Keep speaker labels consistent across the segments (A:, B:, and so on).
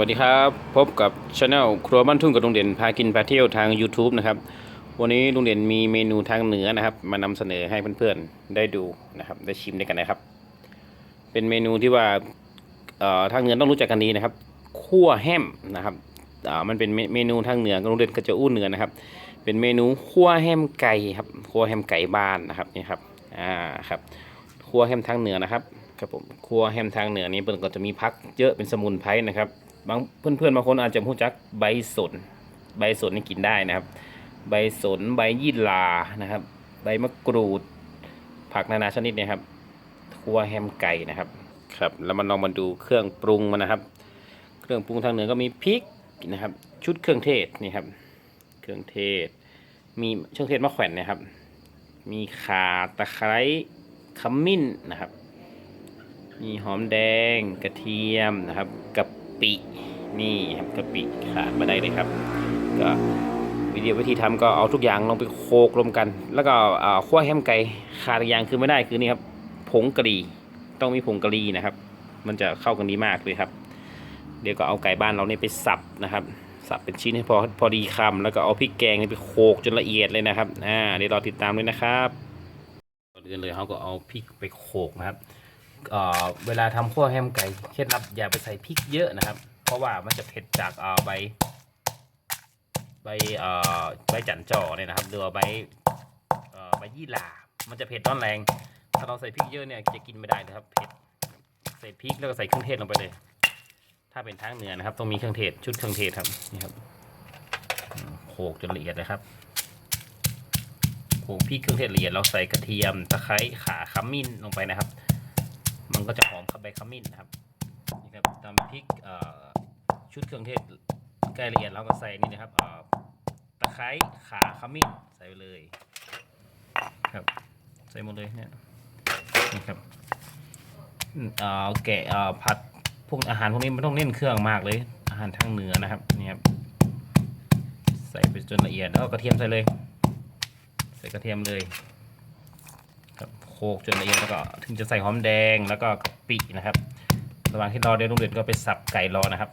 A: วัสดีครับ พบกับช anel ครัวบ้านทุ่งกับลุงเด่นพากินพาเที่ยวทาง YouTube นะครับ วันนี้ลุงเด่นมีเมนูทางเหนือนะครับ มานำเสนอให้เพื่อนๆได้ดูนะครับ ได้ชิมด้วยกันนะครับ เป็นเมนูที่ว่าทางเหนือต้องรู้จักกันดีนะครับคั่วแฮมนะครับมันเป็นเมนูทางเหนือลุงเด่นก็จะอู้เหนือนะครับ เป็นเมนูคั่วแฮมไก่ครับคั่วแฮมไก่บ้านนะครับนี่ครับอ่าครับคั่วแฮมทางเหนือนะครับครับผมครัวแฮมทางเหนือนี้เพิ่นก็จะมีพักเยอะเป็นสมุนไพรนะครับ บางเพื่อนๆบางคนอาจจะรู้จักใบสน ใบสนนี่กินได้นะครับ ใบสนใบยี่หร่านะครับ ใบมะกรูด ผักนานาชนิดนี่ยครับครัวแฮมไก่นะครับครับแล้วมันลองมาดูเครื่องปรุงมันนะครับ เครื่องปรุงทางเหนือก็มีพริกนะครับ ชุดเครื่องเทศนี่ครับ เครื่องเทศ มีเครื่องเทศมะแขวนนะครับ มีข่าตะไคร้ขมิ้นนะครับ มีหอมแดงกระเทียมนะครับกะ ปิ นี่ครับกะปิขาดมาได้เลยครับก็วิธีวิธีทำก็เอาทุกอย่างลงไปโขลกรวมกัน แล้วก็อ่าคั่วแฮมไก่ขาดอย่างคือไม่ได้คือนี่ครับผงกะหรี่ต้องมีผงกะหรี่นะครับ มันจะเข้ากันดีมากเลยครับ เดี๋ยวก็เอาไก่บ้านเราเนี่ยไปสับนะครับ สับเป็นชิ้นให้พอพอดีคำแล้วก็เอาพริกแกงนี่ไปโขลกจนละเอียดเลยนะครับอ่าเดี๋ยวรอติดตามด้วยนะครับก่อนอื่นเลยเขาก็เอาพริกไปโขกนะครับ เวลาทำขั้วแฮมไก่เคล็ดลับอย่าไปใส่พริกเยอะนะครับ เพราะว่ามันจะเผ็ดจากใบใบใบจันจ่อเนี่ยนะครับหรือว่าใบใบยี่หร่ามันจะเผ็ดร้อนแรง ถ้าเราใส่พริกเยอะเนี่ยจะกินไม่ได้นะครับเผ็ดใส่พริกแล้วก็ใส่เครื่องเทศลงไปเลย ถ้าเป็นทางเหนือนะครับต้องมีเครื่องเทศชุดเครื่องเทศครับนี่ครับโขกจนละเอียดเลยครับโขกพริกเครื่องเทศละเอียดเราใส่กระเทียมตะไคร้ข่าขมิ้นลงไปนะครับ มันก็จะหอมขับใบขมิ้นนะครับนี่ครับตามพริกชุดเครื่องเทศใกล้ละเอียดเราก็ใส่นี่นะครับตะไคร้ข่าขมิ้นใส่ไปเลยครับ ใส่หมดเลยเนี่ยนี่ครับเอ่อแกะอ่อผัดพวกอาหารพวกนี้ไม่ต้องเน้นเครื่องมากเลย อาหารทางเหนือนะครับนี่ครับใส่ไปจนละเอียดแล้วกระเทียมใส่เลย ใส่กระเทียมเลย โขลกจนละเอียดแล้วก็ถึงจะใส่หอมแดงแล้วก็กะปินะครับ ระหว่างที่รอเดี๋ยวลุงเด่นก็ไปสับไก่รอนะครับ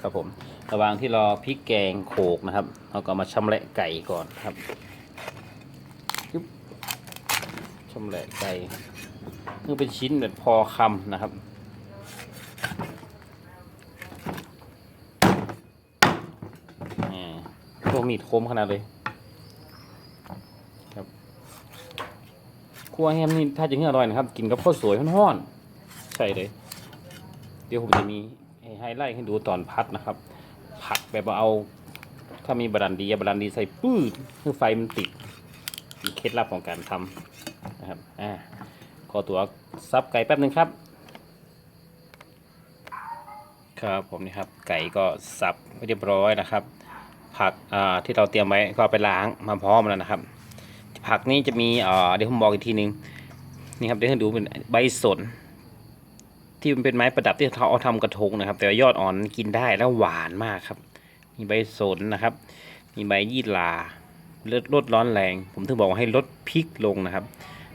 A: ครับผม ระหว่างที่รอพริกแกงโขลกนะครับเราก็มาชำแหละไก่ก่อนครับยึบชำแหละไก่นี่เป็นชิ้นแบบพอคำนะครับอ่าตัวมีดคมขนาดเลย คั่วแฮมนี่ถ้าจะเงี้อร่อยนะครับ กินกับข้าวสวยห้อนๆใช่เลย เดี๋ยวผมจะมีไฮไลท์ให้ดูตอนพัดนะครับ ผัดแบบว่าเอา ถ้ามีบรันดีบรันดีใส่ปื้ดเพื่อไฟมันติดมีเคล็ดลับของการทำนะครับอ่าขอตัวซับไก่แป๊บหนึ่งครับ ครับผมนี่ครับ ไก่ก็สับเรียบร้อยนะครับ ผักอ่าที่เราเตรียมไว้ก็ไปล้างมาพร้อมแล้วนะครับ ผักนี่จะมีเดี๋ยวผมบอกอีกทีหนึงนี่ครับเดี๋ยวให้ดูเป็นใบสน ที่มันเป็นไม้ประดับที่เขาเอาทำกระทงนะครับ แต่ยอดอ่อนกินได้แล้วหวานมากครับ มีใบสนนะครับ มีใบยี่หร่าลดลดร้อนแรง ผมถึงบอกว่าให้ลดพริกลงนะครับ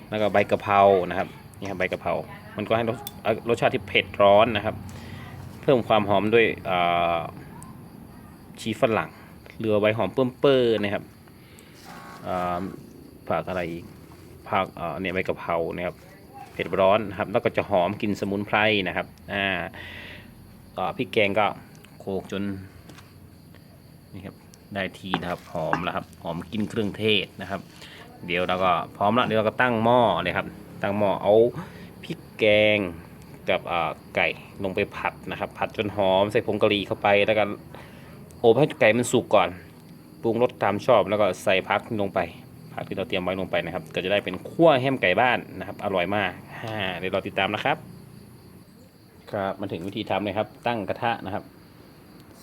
A: แล้วก็ใบกะเพรานะครับนี่ครับใบกะเพรา มันก็ให้รสรสชาติที่เผ็ดร้อนนะครับ เพิ่มความหอมด้วยชีฝรั่งเรือใบหอมเปื้อๆนะครับอ่า ผักอะไรอีกผักเนี่ยใบกะเพรานะครับเผ็ดร้อนนะครับ แล้วก็จะหอมกลิ่นสมุนไพรนะครับอ่าก็พริกแกงก็โขกจนนี่ครับได้ทีนะครับหอมแล้วครับหอมกลินเครื่องเทศนะครับ เดี๋ยวเราก็พร้อมแล้วเดี๋ยวเราก็ตั้งหม้อเลยครับ ตั้งหม้อเอาพริกแกงกับไก่ลงไปผัดนะครับ ผัดจนหอมใส่ผงกะหรี่เข้าไปแล้วก็อบให้ไก่มันสุกก่อนปรุงรสตามชอบแล้วก็ใส่พักลงไป ผักที่เราเตรียมไว้ลงไปนะครับ ก็จะได้เป็นขั้วแฮมไก่บ้านนะครับ อร่อยมากฮ่าเดี๋ยวเราติดตามนะครับ ครับมาถึงวิธีทำเลยครับ ตั้งกระทะนะครับ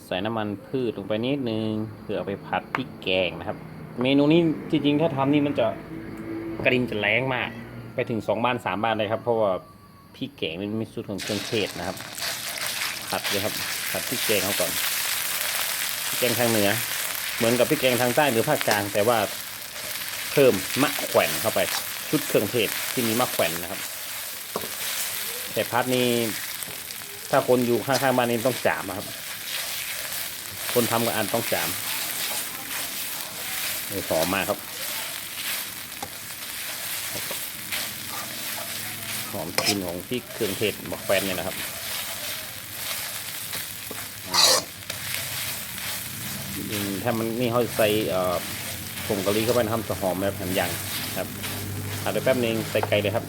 A: ใส่น้ำมันพืชลงไปนิดนึงเพื่อเอาไปผัดพริกแกงนะครับ เมนูนี้จริงๆถ้าทำนี่มันจะกระดินจะแรงมาก ไปถึงสองบ้านสามบ้านเลยครับ เพราะว่าพริกแกงมันมีสูตรของเครื่องเทศนะครับผัดเลยครับผัดพริกแกงเขาก่อนพริกแกงทางเหนือเหมือนกับพริกแกงทางใต้หรือภาคกลาง แต่ว่า พิ่มมะแขวนเข้าไป ชุดเครื่องเทศที่มีมะแขวนนะครับ แต่พัดนี้ถ้าคนอยู่ข้างๆบ้านนี้ต้องจามครับ คนทำก็อันต้องจามหอมมากครับหอมกลิ่นของพริกเครื่องเทศบักแฟนเนี่ยนะครับถ้ามันนี่เขาใส่ ผงกะหรี่เข้าไปนะครับจะหอมแบบแหมยังครับผัดไปแป๊บนึงใส่ไก่เลยครับ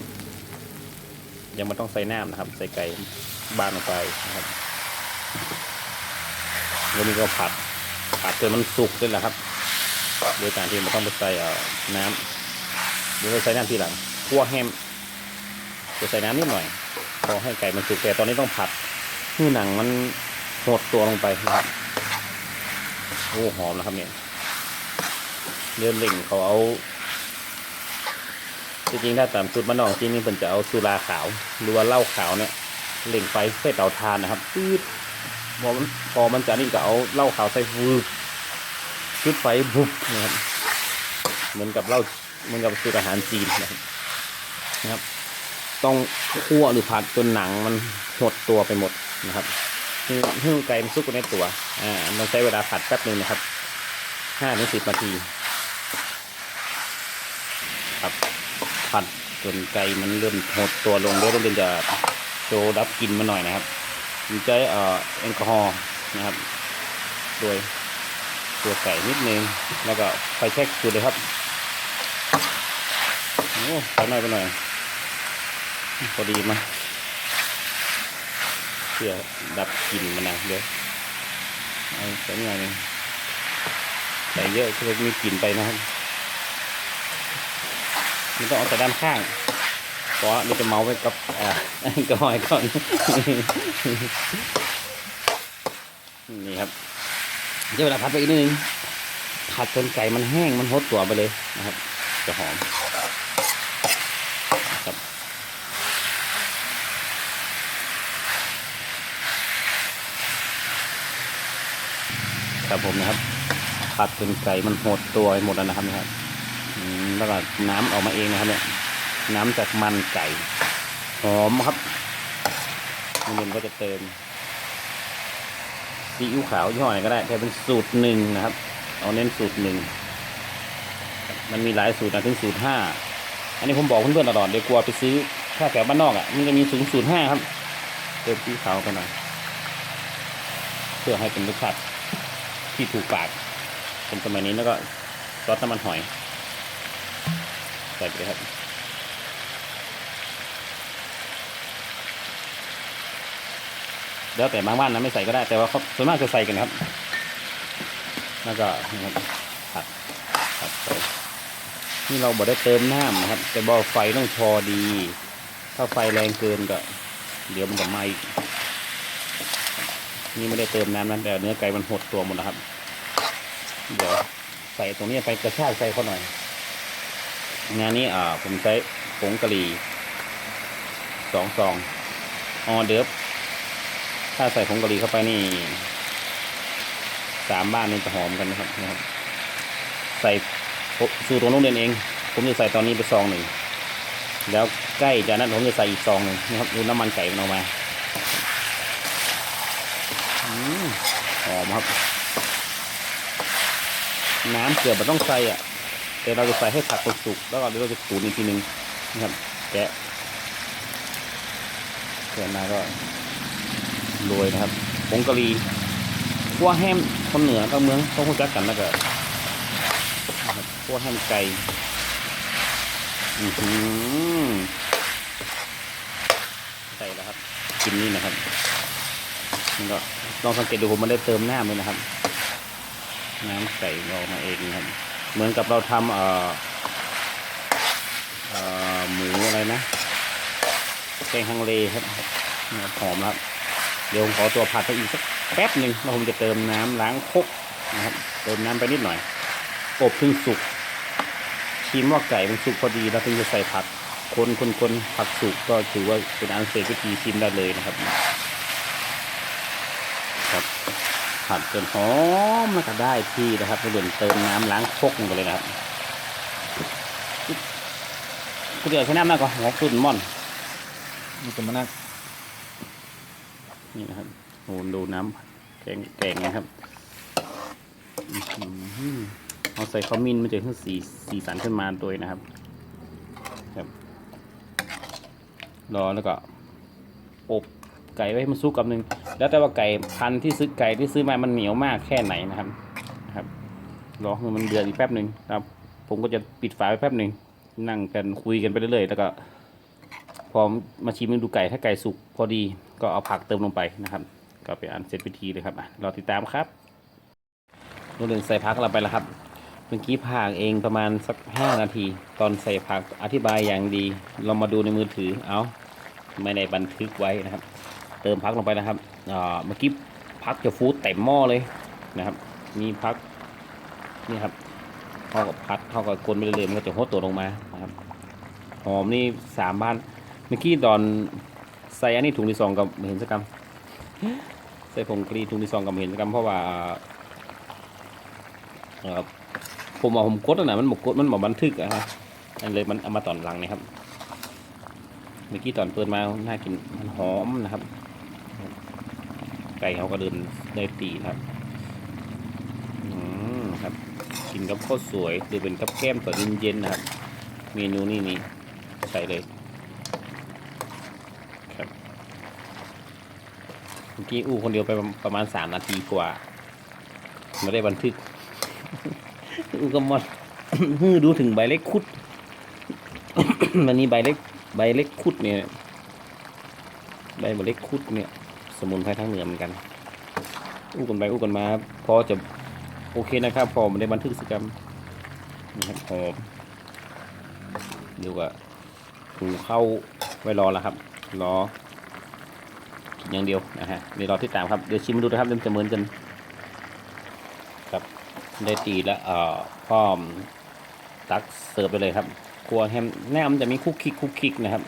A: ยังไม่ต้องใส่น้ำนะครับ ใส่ไก่บานลงไปนะครับแล้วนี่ก็ผัดผัดจนมันสุกด้วยแหละครับโดยการที่มันต้องไปใส่น้ำเดี๋ยวเราใส่น้ำทีหลังคั่วแฮมจะใส่น้ำนิดหน่อยพอให้ไก่มันสุกแต่ตอนนี้ต้องผัดให้หนังมันหดตัวลงไปนะครับโอ้หอมนะครับเนี่ย เนื้อเหล่งเขาเอาจริงๆถ้าตามสูตรบ้านอกจริงนี่เป็นจะเอาสุราขาวหรือว่าเหล้าขาวเนี่ยเล่งไฟใส่เตาถ่านนะครับปื๊ดพอมันพอมันจะนี่ก็เอาเหล้าขาวใส่ฟืบชุดไฟบุบนะครับเหมือนกับเหล้าเหมือนกับสูตรอาหารจีนนะครับ ต้องคั่วหรือผัดจนหนังมันหดตัวไปหมดนะครับให้ให้ไก่มันสุกในตัวอ่ามันใช้เวลาผัดแป๊บหนึ่งนะครับห้าถึงสิบนาที ครับ ผัดจนไก่มันเริ่มหดตัวลงเดี๋ยวต้องเป็นจะโชว์รับกลินมาหน่อยนะครับมีใจเอ่อแอลกอฮอล์นะครับ โดยตัวไก่นิดนึง แล้วก็ไฟแช็กจุดเลยครับโอ้ไฟหน่อยไปหน่อยพอดีมาเพื่อดับกลิ่นมันนะเดี๋ยวเอาใส่หน่อยหนึงใส่เยอะก็จะมีกลิ่นไปนะครับ นต้องเอาแต่ด้านข้างเพราะว่ามันจะเมาไปกับอ่าแอลกอฮอล์ก่อน นี่ครับเดี๋ยวเวลาผัดไปอีกนิดนึงผัดจนไก่มันแห้งมันหดตัวไปเลยนะครับ จะหอมครับครับผมนะครับผัดจนไก่มันหดตัวไปหมดแล้วนะครับนะครับ แล้วก็น้ำออกมาเองนะครับเนี่ยน้ำจากมันไก่หอมครับนี่นก็จะเติมซีอิ๊วขาวยี่ห้อไหนก็ได้แต่เป็นสูตรหนึ่งนะครับ เอาเน้นสูตรหนึ่งมันมีหลายสูตรนะถึงสูตรห้าอันนี้ผมบอกเพื่อนๆตลอดเดี๋ยวกลัวไปซื้อถ้าแถวบ้านนอกอะมันจะมีสูงสูตรห้าครับ เติมซีอิ๊วขาวกันหน่อยเพื่อให้เป็นรสชาติที่ถูกปากคนสมัยนี้แล้วก็ซอสน้ำมันหอย ส่ไปเลยครับแล้วแต่บางบ้านนะไม่ใส่ก็ได้แต่ว่าเขาส่วนมากจะใส่กันครับ แล้วก็นะครับผัดผัดไปนี่เราบอได้เติมน้ำนะครับ แต่บอไฟต้องพอดี ถ้าไฟแรงเกินก็ เดี๋ยวมันจะไหม้นี่ไม่ได้เติมน้ำนะแต่เนื้อไก่มันหดตัวหมดนะครับ เดี๋ยวใส่ตรงนี้ไปกระชากใส่เขาหน่อย งานนี้อ่าผมใช้ผงกะหรี่สองซองออเดิร์ฟถ้าใส่ผงกะหรี่เข้าไปนี่สามบ้านนี่จะหอมกันนะครับนะครับ ใส่สูตรของโรงเรียนเอง ผมจะใส่ตอนนี้ไปซองหนึ่งแล้วใกล้จากนั้นผมจะใส่อีกซองหนึ่งนะครับดูน้ำมันไก่มันออกมาอมหอมครับ น้ำเกือบมันต้องใส่อะ แต่เราจะใส่ให้ผักสุกๆแล้วก็เดี๋ยวเราจะขูดอีกทีหนึ่งนะครับแกะเสร็จมาก็โรยนะครับผงกะหรี่คั่วแฮมคนเหนือกับเมืองต้องรู้จักกันแล้วก็นะครับคั่วแฮมไก่อือหือใส่แล้วครับกินนี่นะครับมันก็ลองสังเกตดูผมไมันได้เติมน้ำเลยนะครับ น้ำไก่เรามาเองนะครับ เหมือนกับเราทำเอ่อเอ่อหมูอะไรนะแกงฮังเลครับหอมครับ เดี๋ยวผมขอตัวผัดไปอีกสักแป๊บหนึ่งแล้วผมจะเติมน้ำล้างคกนะครับเติมน้ำไปนิดหน่อยอบถึงสุกชิมว่าไก่มันสุกพอดีแล้วถึงจะใส่ผักคนคนคนผักสุกก็ถือว่าเป็นอันเสร็จพิธีชิมได้เลยนะครับ ครับ ผัดจนหอมแล้วก็ได้ที่นะครับเดี๋ยวเติมน้ำล้างครกลงไปเลยนะครับคุณเดี๋ยวใช้น้ำมากกว่าหัวสุดม่อน
B: มันจะมานั่ง
A: นี่นะครับโอ้ดูน้ำแกงแกงนะครับอื้อหือเอาใส่ขมิ้นมันจะขึ้นสีสีสันขึ้นมาโดยนะครับครับ รอแล้วก็อบไก่ไว้ให้มันสุกกับหนึ่ง แล้วแต่ว่าไก่พันธุ์ที่ซื้อไก่ที่ซื้อมามันเหนียวมากแค่ไหนนะครับนะครับรอให้มันเดือดอีกแป๊บหนึ่งครับ ผมก็จะปิดฝาไว้แป๊บหนึ่งนั่งกันคุยกันไปเรื่อยๆแล้วก็พอมาชิมดูไก่ถ้าไก่สุกพอดีก็เอาผักเติมลงไปนะครับ ก็เป็นอันเสร็จพิธีเลยครับอะรอติดตามครับนู่นเรื่องใส่ผักเราไปแล้วครับเมื่อกี้ผักเองประมาณสักห้านาที ตอนใส่ผักอธิบายอย่างดี เรามาดูในมือถือเอาไม่ได้บันทึกไว้นะครับ เติมพักลงไปนะครับ เมื่อกี้พักจะฟูดเต็มหม้อเลยนะครับ มีพักนี่ครับเท่ากับพัดเท่ากับกลนไปเรื่อยๆมันก็จะหดตัวลงมานะครับหอมนี่สามบ้านเมื่อกี้ตอนใส่อันนี้ถุงที่สองกับเห็นสักกำใส่ผงกรีถุงที่สองกับเห็นสักกำเพราะว่าผมเอาผมกดแล้วนะมันหมกกดมันหมกบันทึกอะครับอันเลยมันเอามาตอนหลังนี่ครับ เมื่อกี้ตอนเปิดมาน่ากินมันหอมนะครับ ไก่เขาก็เดินได้ตีนะครับอืมครับ กินกับข้าวสวยหรือเป็นกับแก้มตอนเย็นๆนะครับ เมนูนี่นี่ใส่เลยครับเมื่อกี้อู้คนเดียวไปประมาณสามนาทีกว่าไม่ได้บันทึกอู้ก็มดฮือดูถึงใบเล็กคุดวันนี้ใบเล็กใบเล็กคุดเนี่ยใบเล็กคุดเนี่ย สมุนไพรทางเหนือเหมือนกัน อู้กันไปอู้กันมา พอจะโอเคนะครับ พอไม่ได้บันทึกสกรรมนะครับหอมเดี๋ยวก็หุงเข้าไว้รอแล้วครับ รอกินอย่างเดียวนะฮะเดี๋ยวรอที่ตามครับ เดี๋ยวชิมดูนะครับเริ่มจะเหมือนกันครับได้ตีแล้วเอ่อพร้อมตักเสิร์ฟไปเลยครับครัวแฮมแน่มันจะมีคุกคิกคุกคิกนะครับ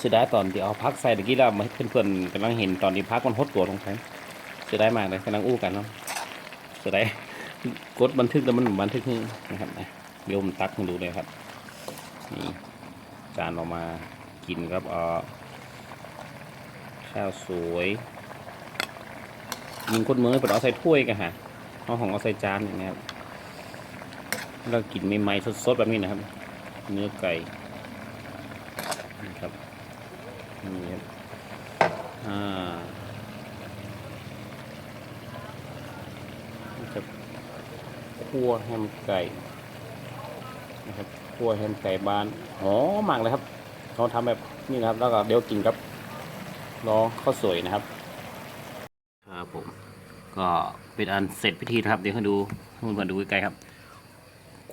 A: เสียดายตอนที่เอาพักใส่ตะกี้แล้วมาให้เพื่อนๆกำลังเห็นตอนที่พักมันหดตัวลงไปเสียดายมากเลยกำลังอู้กันเนาะเสียดายกดบันทึกแล้วมันบันทึกให้นะครับอะเดี๋ยวผมตักให้ดูเลยครับนี่จานออกมากินครับเออข้าวสวยยิงคนเมืองเปิดเอาใส่ถ้วยกันฮะเอาของเอาใส่จานอย่างเงี้ยครับแล้วกินใหม่ๆสดๆแบบนี้นะครับ เนื้อไก่นะครับ นี่ครับอ่านี่ครับคั่วแฮมไก่นะครับคั่วแฮมไก่บ้านหอมมากเลยครับเขาทำแบบนี้นะครับ แล้วก็เดี๋ยวกินครับรอข้าวสวยนะครับครับผมก็เป็นอันเสร็จพิธีนะครับ เดี๋ยวให้ดูให้เพื่อนๆดูใกล้ๆครับ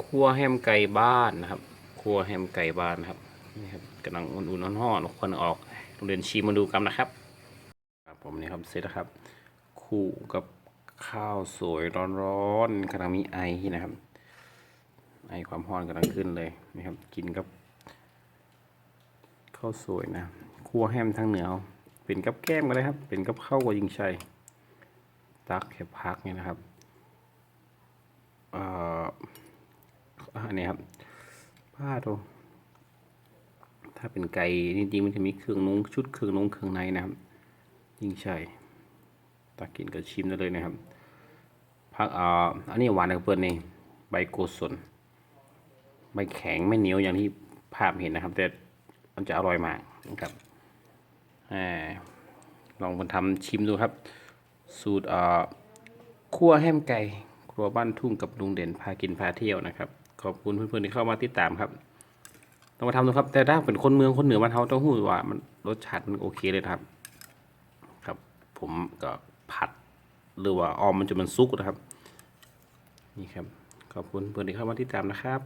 A: คั่วแฮมไก่บ้านนะครับคั่วแฮมไก่บ้านนะครับนี่ครับกำลังอุ่นๆห่อนๆควันออก เรียนชิมมาดูกันนะครับครับผมนี่ครับเสร็จแล้วครับ คู่กับข้าวสวยร้อนๆกำลังมีไอนะครับ ไอความร้อนกำลังขึ้นเลยนะครับ กินกับข้าวสวยนะคั่วแฮมทางเหนือเป็นกับแก้มกันเลยครับ เป็นกับข้าวกว่ายิงชัยตักแค่พักเนี่ยนะครับอ่ออันนี้ครับผ้าตัว ถ้าเป็นไก่จริงๆมันจะมีเครื่องนุ่งชุดเครื่องนุ่งเครื่องในนะครับ ยิ่งใช่ตักกินก็ชิมได้เลยนะครับพักอ่าอันนี้หวานกับเปิดนี่ใบโกศลใบแข็งไม่เหนียวอย่างที่ภาพเห็นนะครับ แต่มันจะอร่อยมากนะครับอลองมาทำชิมดูครับ สูตรอ่าคั่วแฮมไก่ครัวบ้านทุ่งกับลุงเด่นพากินพาเที่ยวนะครับ ขอบคุณเพื่อนๆที่เข้ามาติดตามครับ ต้องมาทำดูครับ แต่ถ้าเป็นคนเมืองคนเหนือบ้านเฮาต้องหู้ว่ามันรสชาติมันโอเคเลยครับ ครับ ผมก็ผัดหรือว่าออมมันจะมันซุกนะครับ นี่ครับ ขอบคุณเพื่อนที่เข้ามาติดตามนะครับ